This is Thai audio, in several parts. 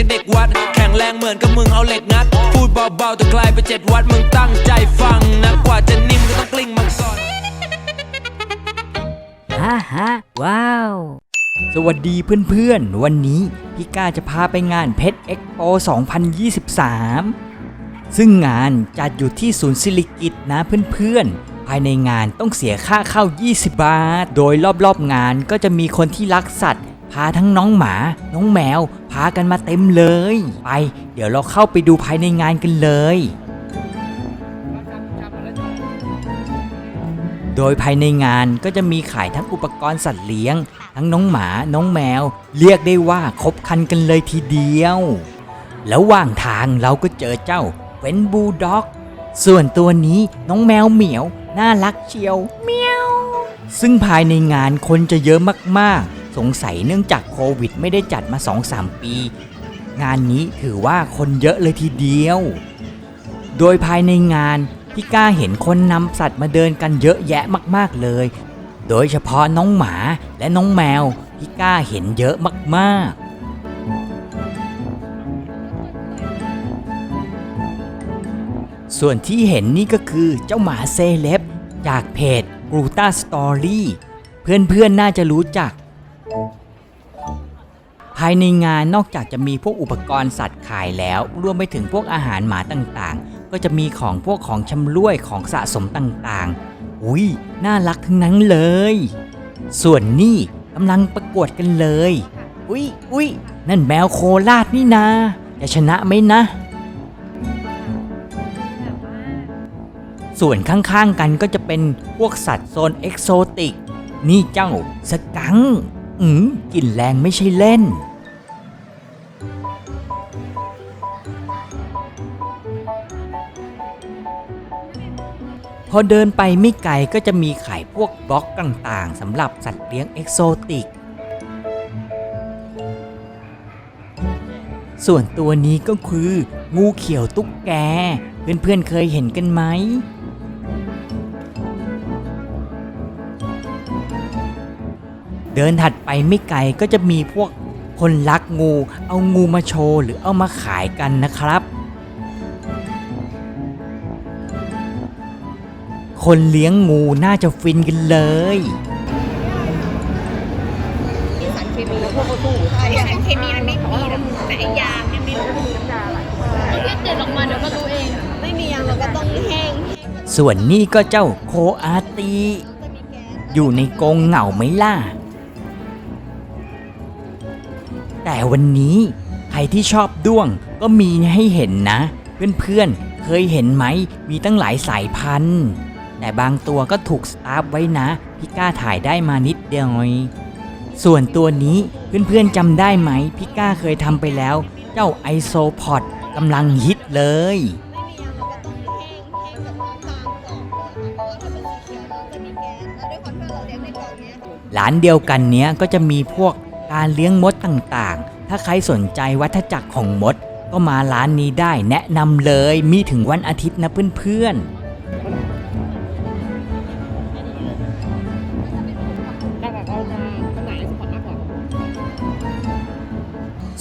ยังเด็กวัด แข็งแรงเหมือนกับมึงเอาเหล็กงัด พูดเบาๆแต่ไกลไปเจ็ดวัดมึงตั้งใจฟังนะกว่าจะนิ่มก็ต้องกลิ้งมังกรฮ่าฮ่าว้าว สวัสดีเพื่อนๆ วันนี้พี่ก้าจะพาไปงานเพชรเอ็กโป2023 ซึ่งงานจัดอยู่ที่ศูนย์สิริกิตนะเพื่อนๆภายในงานต้องเสียค่าเข้า 20 บาท โดยรอบๆงานก็จะมีคนที่รักสัตว์ พาทั้งน้องหมา น้องแมว พากันมาเต็มเลย ไป เดี๋ยวเราเข้าไปดูภายในงานกันเลย โดยภายในงานก็จะมีขายทั้งอุปกรณ์สัตว์เลี้ยง ทั้งน้องหมา น้องแมว เรียกได้ว่าครบคันกันเลยทีเดียว แล้วว่างทางเราก็เจอเจ้าเวนบูลด็อก ส่วนตัวนี้น้องแมวเหมียว น่ารักเชียวเมียวซึ่งภายในงานคนจะเยอะมากๆ งสัยเนื่องจากโควิด ไม่ได้จัดมา 2-3 ปี งานนี้ถือว่าคนเยอะเลยทีเดียว โดยภายในงานพี่ก้าเห็นคนนำสัตว์มาเดินกันเยอะแยะมากๆเลย โดยเฉพาะน้องหมาและน้องแมวพี่ก้าเห็นเยอะมากๆส่วนที่เห็นนี่ก็คือเจ้าหมาเซเลบจากเพจกรูตาสตอรี่เพื่อนๆน่าจะรู้จัก ภายในงานนอกจากจะมีพวกอุปกรณ์สัตว์ขายแล้ว รวมไปถึงพวกอาหารหมาต่างๆ ก็จะมีของพวกของชำร่วยของสะสมต่างๆ อุ้ยน่ารักทั้งนั้นเลย ส่วนนี่กำลังประกวดกันเลย อุ้ยอุ้ยนั่นแมวโคราชนี่นาจะชนะไหมนะ ส่วนข้างๆกันก็จะเป็นพวกสัตว์โซนเอกโซติก นี่เจ้าสกังค์ อืมกลิ่นแรงไม่ใช่เล่น พอเดินไปไม่ไกลก็จะมีขายพวกบล็อกต่างๆสำหรับสัตว์เลี้ยงเอกโซติก ส่วนตัวนี้ก็คือ งูเขียวตุ๊กแก เพื่อนๆเคยเห็นกันไหม เดินถัดไปไม่ไกลก็จะมีพวกคนรักงู เอางูมาโชว์หรือเอามาขายกันนะครับ คนเลี้ยงงูน่าจะฟินกันเลยสารเคมีแล้วพวกเขาตู้ใช่สารเคมีมันไม่มีหรอกแต่ไอ้ยางเนี่ยไม่รู้ยาอะไรมันก็เด็ดออกมาเดี๋ยวก็รู้เอง ไม่มียางเราก็ต้องแห้ง ส่วนนี้ก็เจ้าโคอาตีจะมีแก๊สอยู่ในกรงเหงาไหมล่ะ แต่วันนี้ใครที่ชอบด้วงก็มีให้เห็นนะ เพื่อนๆ เคยเห็นไหม มีตั้งหลายสายพันธุ์ แต่บางตัวก็ถูกสตาร์ฟไว้นะ พี่ก้าถ่ายได้มานิดเดียวส่วนตัวนี้เพื่อนๆจำได้ไหม พี่ก้าเคยทำไปแล้ว เจ้าไอโซพอดกำลังฮิตเลยร้านเดียงในกล่องเนี้ยร้านเดียวกันเนี้ยก็จะมีพวก การเลี้ยงมดต่างๆ ถ้าใครสนใจวัฏจักรของมด ก็มาร้านนี้ได้แนะนำเลยมีถึงวันอาทิตย์นะเพื่อนๆ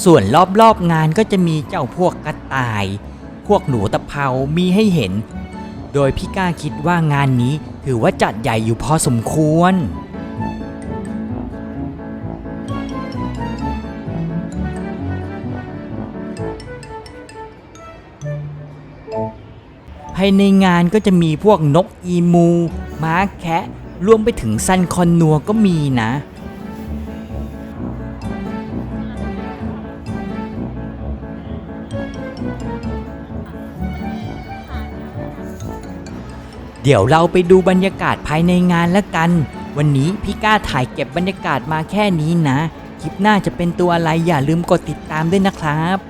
ส่วนรอบๆงานก็จะมีเจ้าพวกกระต่าย พวกหนูตะเภามีให้เห็น โดยพี่ก้าคิดว่างานนี้ถือว่าจัดใหญ่อยู่พอสมควร ภายในงานก็จะมีพวกนกอีมู ม้าแคะรวมไปถึงซันคอนนัวก็มีนะเดี๋ยวเราไปดูบรรยากาศภายในงานแล้วกัน วันนี้พี่ก้าถ่ายเก็บบรรยากาศมาแค่นี้นะ คลิปหน้าจะเป็นตัวอะไรอย่าลืมกดติดตามด้วยนะครับ